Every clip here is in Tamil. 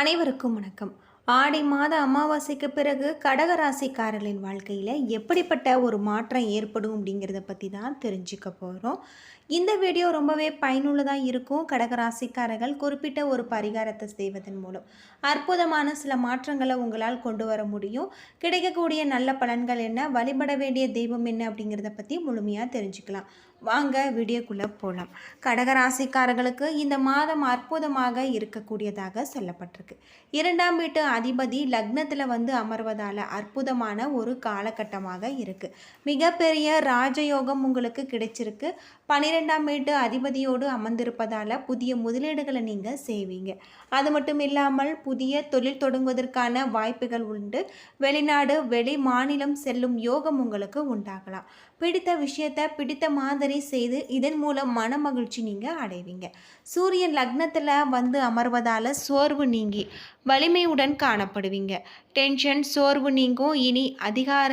அனைவருக்கும் வணக்கம். ஆடி மாத அமாவாசைக்கு பிறகு கடகராசிக்காரர்களின் வாழ்க்கையில் எப்படிப்பட்ட ஒரு மாற்றம் ஏற்படும் அப்படிங்கிறத பற்றி தான் தெரிஞ்சுக்க போகிறோம் இந்த வீடியோ ரொம்பவே பயனுள்ளதாக இருக்கும். கடகராசிக்காரர்கள் குறிப்பிட்ட ஒரு பரிகாரத்தை செய்வதன் மூலம் அற்புதமான சில மாற்றங்களை உங்களால் கொண்டு வர முடியும். கிடைக்கக்கூடிய நல்ல பலன்கள் என்ன? வழிபட வேண்டிய தெய்வம் என்ன அப்படிங்கிறத பற்றி முழுமையாக தெரிஞ்சுக்கலாம். வாங்க வீடியோக்குள்ளே போகலாம் கடகராசிக்காரர்களுக்கு இந்த மாதம் அற்புதமாக இருக்கக்கூடியதாக சொல்லப்பட்டிருக்கு. இரண்டாம் வீட்டு அதிபதி லக்னத்தில் வந்து அமர்வதால் அற்புதமான ஒரு காலகட்டமாக இருக்குது மிகப்பெரிய ராஜயோகம் உங்களுக்கு கிடைச்சிருக்கு. பன்னிரெண்டாம் வீட்டு அதிபதியோடு அமர்ந்திருப்பதால் புதிய முதலீடுகளை நீங்கள் செய்வீங்க. அது மட்டும் இல்லாமல் புதிய தொழில் தொடங்குவதற்கான வாய்ப்புகள் உண்டு. வெளிநாடு வெளி மாநிலம் செல்லும் யோகம் உங்களுக்கு உண்டாகலாம். பிடித்த விஷயத்தை பிடித்த மாதிரி செய்து இதன் மூலம் மன மகிழ்ச்சி நீங்கள் அடைவீங்க. சூரியன் லக்னத்தில் வந்து அமர்வதால் சோர்வு நீங்கி வலிமையுடன் காணப்படுவீங்க. டென்ஷன் சோர்வு நீங்கும். இனி அதிகார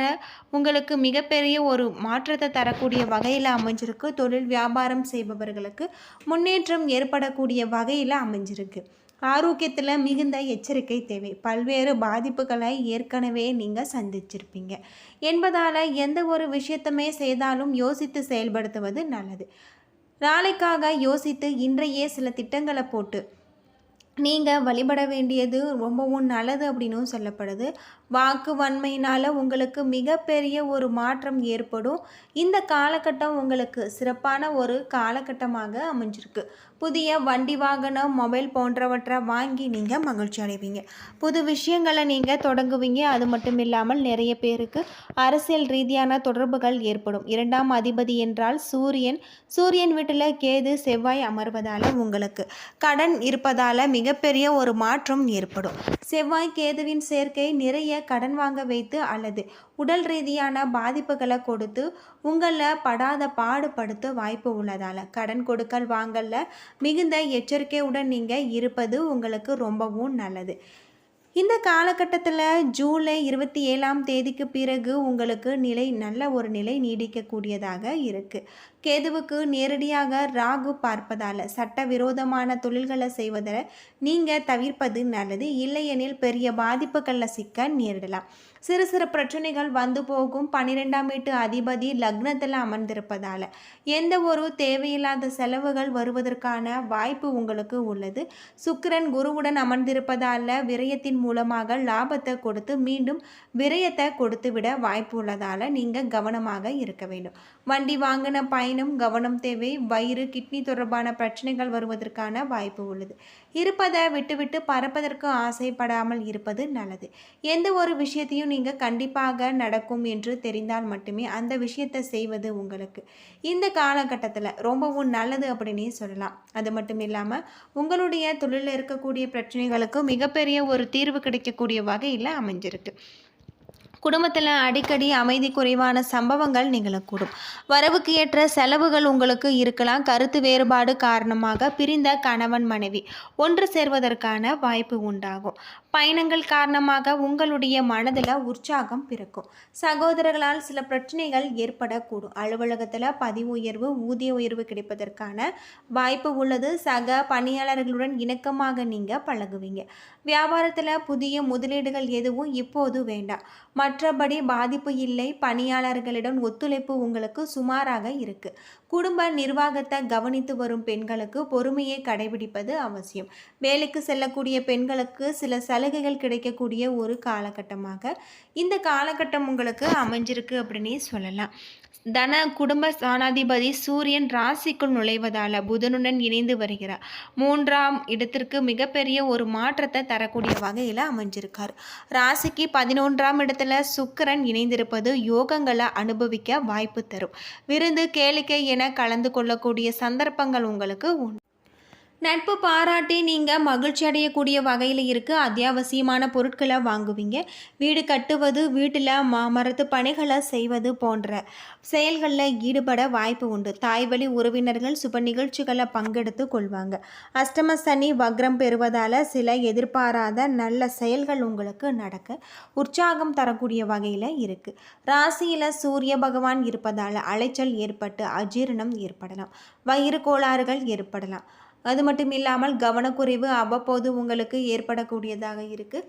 உங்களுக்கு மிகப்பெரிய ஒரு மாற்றத்தை தரக்கூடிய வகையில் அமைஞ்சிருக்கு. தொழில் வியாபாரம் செய்பவர்களுக்கு முன்னேற்றம் ஏற்படக்கூடிய வகையில் அமைஞ்சிருக்கு. ஆரோக்கியத்தில் மிகுந்த எச்சரிக்கை தேவை. பல்வேறு பாதிப்புகளை ஏற்கனவே நீங்கள் சந்திச்சிருப்பீங்க. என்பதால் எந்த ஒரு விஷயத்தமே செய்தாலும் யோசித்து செயல்படுத்துவது நல்லது. நாளைக்காக யோசித்து இன்றையே சில திட்டங்களை போட்டு நீங்கள் வழிபட வேண்டியது ரொம்பவும் நல்லது அப்படின்னும் சொல்லப்படுது. வாக்கு வன்மையினால் உங்களுக்கு மிகப்பெரிய ஒரு மாற்றம் ஏற்படும். இந்த காலகட்டம் உங்களுக்கு சிறப்பான ஒரு காலகட்டமாக அமைஞ்சிருக்கு. புதிய வண்டி வாகனம் மொபைல் போன்றவற்றை வாங்கி நீங்கள் மகிழ்ச்சி அடைவீங்க. புது விஷயங்களை நீங்கள் தொடங்குவீங்க. அது மட்டும் இல்லாமல் நிறைய பேருக்கு அரசியல் ரீதியான தொடர்புகள் ஏற்படும். இரண்டாம் அதிபதி என்றால் சூரியன். சூரியன் வீட்டில் கேது செவ்வாய் அமர்வதால் உங்களுக்கு கடன் இருப்பதால் மிகப்பெரிய ஒரு மாற்றம் ஏற்படும். செவ்வாய் கேதுவின் சேர்க்கை நிறைய கடன் வாங்க வைத்து அல்லது உடல் ரீதியான பாதிப்புகளை கொடுத்து உங்களை படாத பாடுபடுத்த வாய்ப்பு உள்ளதால். கடன் கொடுக்கல் வாங்கல மிகுந்த எச்சரிக்கையுடன் நீங்கள் இருப்பது உங்களுக்கு ரொம்பவும் நல்லது. இந்த காலகட்டத்தில் ஜூலை இருபத்தி ஏழாம் தேதிக்கு பிறகு உங்களுக்கு நிலை நல்ல ஒரு நிலை நீடிக்கக்கூடியதாக இருக்குது கேதுவுக்கு நேரடியாக ராகு பார்ப்பதால் சட்டவிரோதமான தொழில்களை செய்வதை நீங்கள் தவிர்ப்பது நல்லது. இல்லையெனில் பெரிய பாதிப்புகளில் சிக்க நேரிடலாம். சிறு சிறு பிரச்சனைகள் வந்து போகும். பன்னிரெண்டாம் வீட்டு அதிபதி லக்னத்தில் அமர்ந்திருப்பதால் எந்த ஒரு தேவையில்லாத செலவுகள் வருவதற்கான வாய்ப்பு உங்களுக்கு உள்ளது. சுக்கிரன் குருவுடன் அமர்ந்திருப்பதால் விரயத்தின் மூலமாக லாபத்தை கொடுத்து மீண்டும் விரயத்தை கொடுத்து விட வாய்ப்பு உள்ளதால் நீங்கள் கவனமாக இருக்க வேண்டும். வண்டி வாங்கின ஆயினும் கவனம் தேவை. வயிறு கிட்னி தொடர்பான பிரச்சனைகள் வருவதற்கான வாய்ப்பு உள்ளது. இருப்பதை விட்டுவிட்டு பறப்பதற்கு ஆசைப்படாமல் இருப்பது நல்லது. எந்த ஒரு விஷயத்தையும் நீங்கள் கண்டிப்பாக நடக்கும் என்று தெரிந்தால் மட்டுமே அந்த விஷயத்தை செய்வது உங்களுக்கு. இந்த காலகட்டத்தில் ரொம்பவும் நல்லது அப்படின்னே சொல்லலாம். அது மட்டும் இல்லாமல் உங்களுடைய தொழிலில் இருக்கக்கூடிய பிரச்சனைகளுக்கு மிகப்பெரிய ஒரு தீர்வு கிடைக்கக்கூடிய வகையில் அமைஞ்சிருக்கு. குடும்பத்தில் அடிக்கடி அமைதி குறைவான சம்பவங்கள் நிகழக்கூடும். வரவுக்கு ஏற்ற செலவுகள் உங்களுக்கு இருக்கலாம். கருத்து வேறுபாடு காரணமாக பிரிந்த கணவன் மனைவி ஒன்று சேர்வதற்கான வாய்ப்பு உண்டாகும். பயணங்கள் காரணமாக உங்களுடைய மனதில் உற்சாகம் பிறக்கும். சகோதரர்களால் சில பிரச்சனைகள் ஏற்படக்கூடும். அலுவலகத்தில் பதிவு உயர்வு ஊதிய உயர்வு கிடைப்பதற்கான வாய்ப்பு உள்ளது. சக பணியாளர்களுடன் இணக்கமாக நீங்கள் பழகுவீங்க. வியாபாரத்தில் புதிய முதலீடுகள் எதுவும் இப்போது வேண்டாம். மற்றபடி பாதிப்பு இல்லை. பணியாளர்களிடம் ஒத்துழைப்பு உங்களுக்கு சுமாராக இருக்கு. குடும்ப நிர்வாகத்தை கவனித்து வரும் பெண்களுக்கு பொறுமையை கடைபிடிப்பது அவசியம். வேலைக்கு செல்லக்கூடிய பெண்களுக்கு சில சலுகைகள் கிடைக்கக்கூடிய ஒரு காலகட்டமாக. இந்த காலகட்டம் உங்களுக்கு அமைஞ்சிருக்கு அப்படின்னே சொல்லலாம். தன குடும்ப ஸ்தானாதிபதி சூரியன் ராசிக்குள் நுழைவதால் புதனுடன் இணைந்து வருகிறார். மூன்றாம் இடத்திற்கு மிகப்பெரிய ஒரு மாற்றத்தை தரக்கூடிய வகையில் அமைஞ்சிருக்கார். ராசிக்கு பதினொன்றாம் இடத்துல சுக்கரன் இணைந்திருப்பது யோகங்களை அனுபவிக்க வாய்ப்பு தரும். விருந்து கேளிக்கை என கலந்து கொள்ளக்கூடிய சந்தர்ப்பங்கள் உங்களுக்கு உண்டு. நட்பு பாராட்டி நீங்கள் மகிழ்ச்சி அடையக்கூடிய வகையில் இருக்குது அத்தியாவசியமான பொருட்களை வாங்குவீங்க. வீடு கட்டுவது வீட்டில் ம மரத்து பணிகளை செய்வது போன்ற செயல்களில் ஈடுபட வாய்ப்பு உண்டு. தாய்வழி உறவினர்கள் சுப நிகழ்ச்சிகளை பங்கெடுத்து கொள்வாங்க. அஷ்டம சனி வக்ரம் பெறுவதால் சில எதிர்பாராத நல்ல செயல்கள் உங்களுக்கு நடக்க உற்சாகம் தரக்கூடிய வகையில் இருக்குது ராசியில் சூரிய பகவான் இருப்பதால் அலைச்சல் ஏற்பட்டு அஜீரணம் ஏற்படலாம். வயிறு கோளாறுகள் ஏற்படலாம். அது மட்டும் இல்லாமல் கவனக்குறைவு அவ்வப்போது உங்களுக்கு ஏற்படக்கூடியதாக இருக்குது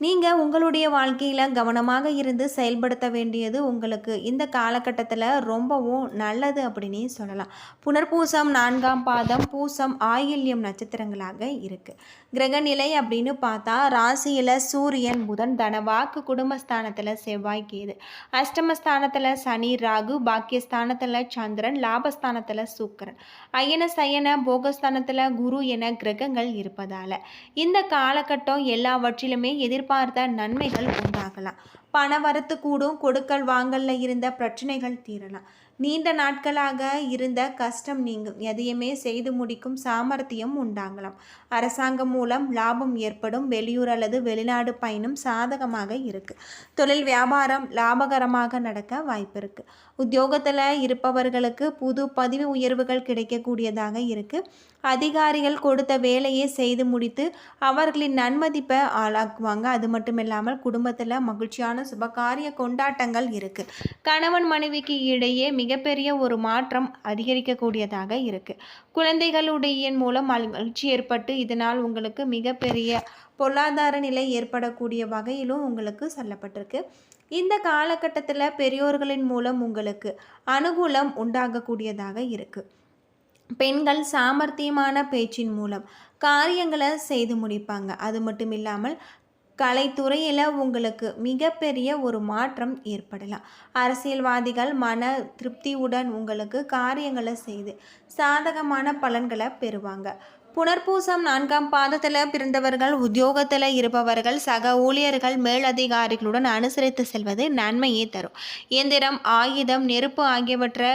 நீங்கள் உங்களுடைய வாழ்க்கையில் கவனமாக இருந்து செயல்படுத்த வேண்டியது உங்களுக்கு இந்த காலகட்டத்தில் ரொம்பவும் நல்லது அப்படின்னு சொல்லலாம். புனர்பூசம் நான்காம் பாதம் பூசம் ஆயில்யம் நட்சத்திரங்களாக இருக்குது கிரகநிலை அப்படின்னு பார்த்தா ராசியில் சூரியன் புதன் தனவாக்கு குடும்பஸ்தானத்தில் செவ்வாய் கேது. அஷ்டமஸ்தானத்தில் சனி ராகு பாக்கியஸ்தானத்தில் சந்திரன் லாபஸ்தானத்தில் சுக்கரன். அயன சயன போகஸ்தானத்தில் குரு என கிரகங்கள் இருப்பதால். இந்த காலகட்டம் எல்லாவற்றிலுமே எதிர்பார்த்த நன்மைகள் உண்டாகலாம். பண வரத்து கூடும் கொடுக்கல் வாங்கல்ல இருந்த பிரச்சனைகள் தீரலாம். நீண்ட நாட்களாக இருந்த கஷ்டம் நீங்கும். எதையுமே செய்து முடிக்கும் சாமர்த்தியம் உண்டாகலாம். அரசாங்கம் மூலம் லாபம் ஏற்படும். வெளியூர் அல்லது வெளிநாடு பயணம் சாதகமாக இருக்குது தொழில் வியாபாரம் லாபகரமாக நடக்க வாய்ப்பு இருக்குது உத்தியோகத்தில் இருப்பவர்களுக்கு புது பதிவு உயர்வுகள் கிடைக்கக்கூடியதாக இருக்குது அதிகாரிகள் கொடுத்த வேலையை செய்து முடித்து அவர்களின் நன்மதிப்பை ஆளாக்குவாங்க. அது மட்டும் இல்லாமல் குடும்பத்தில் மகிழ்ச்சியான சுபகாரிய கொண்டாட்டங்கள் இருக்குது கணவன் மனைவிக்கு இடையே மிகப்பெரிய ஒரு மாற்றம் அதிகரிக்கக்கூடியதாக இருக்குது குழந்தைகளுடைய மூலம் மகிழ்ச்சி ஏற்பட்டு இதனால் உங்களுக்கு மிகப்பெரிய பொருளாதார நிலை ஏற்படக்கூடிய வகையிலும் உங்களுக்கு சொல்லப்பட்டிருக்கு. இந்த காலகட்டத்தில் பெரியோர்களின் மூலம் உங்களுக்கு அனுகூலம் உண்டாகக்கூடியதாக இருக்குது பெண்கள் சாமர்த்தியமான பேச்சின் மூலம் காரியங்களை செய்து முடிப்பாங்க. அது மட்டும் இல்லாமல் கலைத்துறையில் உங்களுக்கு மிகப்பெரிய ஒரு மாற்றம் ஏற்படலாம். அரசியல்வாதிகள் மன திருப்தியுடன் உங்களுக்கு காரியங்களை செய்து சாதகமான பலன்களை பெறுவாங்க. புனர்பூசம் நான்காம் பாதத்தில் பிறந்தவர்கள் உத்தியோகத்தில் இருப்பவர்கள் சக ஊழியர்கள் மேலதிகாரிகளுடன் அனுசரித்து செல்வது நன்மையே தரும். இயந்திரம் ஆயுதம் நெருப்பு ஆகியவற்றை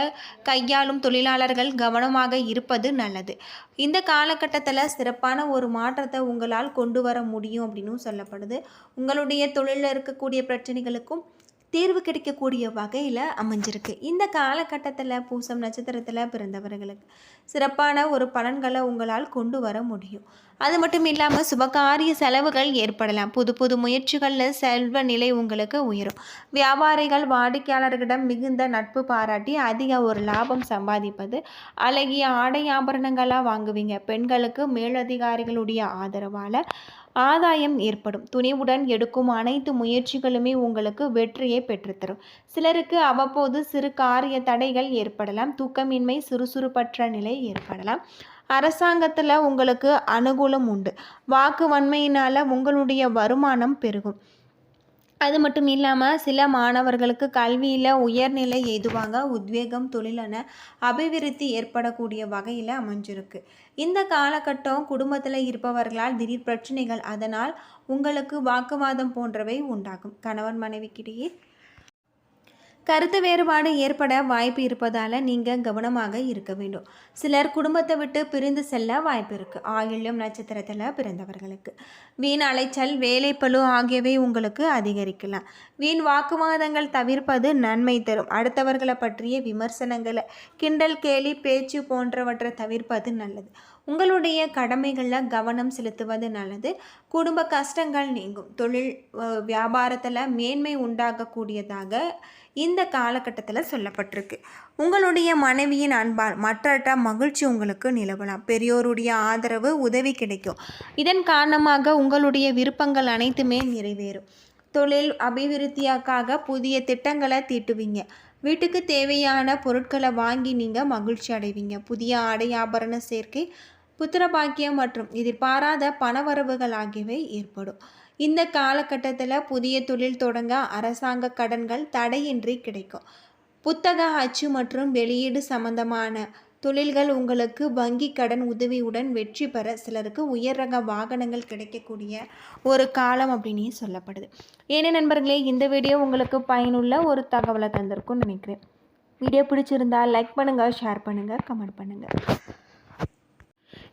கையாளும் தொழிலாளர்கள் கவனமாக இருப்பது நல்லது. இந்த காலகட்டத்தில் சிறப்பான ஒரு மாற்றத்தை உங்களால் கொண்டு வர முடியும் அப்படின்னு சொல்லப்படுது. உங்களுடைய தொழிலில் இருக்கக்கூடிய பிரச்சனைகளுக்கும் தீர்வு கிடைக்கக்கூடிய வகையில் அமைஞ்சிருக்கு. இந்த காலகட்டத்தில் பூசம் நட்சத்திரத்தில் பிறந்தவர்களுக்கு சிறப்பான ஒரு பலன்களை உங்களால் கொண்டு வர முடியும். அது மட்டும் இல்லாமல் சுபகாரிய செலவுகள் ஏற்படலாம். புது புது முயற்சிகளில் செல்வ நிலை உங்களுக்கு உயரும். வியாபாரிகள் வாடிக்கையாளர்களிடம் மிகுந்த நட்பு பாராட்டி அதிக ஒரு லாபம் சம்பாதிப்பது அழகிய ஆடை ஆபரணங்களாக வாங்குவீங்க. பெண்களுக்கு மேலதிகாரிகளுடைய ஆதரவால் ஆதாயம் ஏற்படும். துணிவுடன் எடுக்கும் அனைத்து முயற்சிகளுமே உங்களுக்கு வெற்றியை பெற்றுத்தரும். சிலருக்கு அவ்வப்போது சிறு காரிய தடைகள் ஏற்படலாம். தூக்கமின்மை சுறுசுறுப்பற்ற நிலை ஏற்படலாம். அரசாங்கத்தில் உங்களுக்கு அனுகூலம் உண்டு. வாக்கு வன்மையினால் உங்களுடைய வருமானம் பெருகும். அது மட்டும் இல்லாமல் சில மாணவர்களுக்கு கல்வியில் உயர்நிலை எதுவாக உத்வேகம் தொழிலான அபிவிருத்தி ஏற்படக்கூடிய வகையில் அமைஞ்சிருக்கு. இந்த காலகட்டம் குடும்பத்தில் இருப்பவர்களால் திடீர் பிரச்சனைகள் அதனால் உங்களுக்கு வாக்குவாதம் போன்றவை உண்டாகும். கணவன் மனைவிக்கிடையே கருத்து வேறுபாடு ஏற்பட வாய்ப்பு இருப்பதால் நீங்கள் கவனமாக இருக்க வேண்டும். சிலர் குடும்பத்தை விட்டு பிரிந்து செல்ல வாய்ப்பு இருக்குது ஆயில்யம் நட்சத்திரத்தில் பிறந்தவர்களுக்கு. வீண் அலைச்சல் வேலைப்பழு ஆகியவை உங்களுக்கு அதிகரிக்கலாம். வீண் வாக்குவாதங்கள் தவிர்ப்பது நன்மை தரும். அடுத்தவர்களை பற்றிய விமர்சனங்களை கிண்டல் கேலி பேச்சு போன்றவற்றை தவிர்ப்பது நல்லது. உங்களுடைய கடமைகளில் கவனம் செலுத்துவது நல்லது. குடும்ப கஷ்டங்கள் நீங்கும். தொழில் வியாபாரத்தில் மேன்மை உண்டாகக்கூடியதாக இந்த காலகட்டத்தில் சொல்லப்பட்டிருக்கு. உங்களுடைய மனைவியின் அன்பால் மற்ற மகிழ்ச்சி உங்களுக்கு நிலவலாம். பெரியோருடைய ஆதரவு உதவி கிடைக்கும். இதன் காரணமாக உங்களுடைய விருப்பங்கள் அனைத்துமே நிறைவேறும். தொழில் அபிவிருத்தியாக்காக புதிய திட்டங்களை தீட்டுவீங்க. வீட்டுக்கு தேவையான பொருட்களை வாங்கி நீங்கள் மகிழ்ச்சி அடைவீங்க. புதிய ஆடை ஆபரண சேர்க்கை புத்திரபாக்கியம் மற்றும் எதிர்பாராத பணவரவுகள் ஆகியவை ஏற்படும். இந்த காலகட்டத்தில் புதிய தொழில் தொடங்க அரசாங்க கடன்கள் தடையின்றி கிடைக்கும். புத்தக அச்சு மற்றும் வெளியீடு சம்பந்தமான தொழில்கள் உங்களுக்கு வங்கி கடன் உதவியுடன் வெற்றி பெற சிலருக்கு உயர் ரக வாகனங்கள் கிடைக்கக்கூடிய ஒரு காலம் அப்படின்னு சொல்லப்படுது. ஏனே நண்பர்களே இந்த வீடியோ உங்களுக்கு பயனுள்ள ஒரு தகவலை தந்திருக்கும்னு நினைக்கிறேன். வீடியோ பிடிச்சிருந்தால் லைக் பண்ணுங்கள் ஷேர் பண்ணுங்கள் கமெண்ட் பண்ணுங்கள்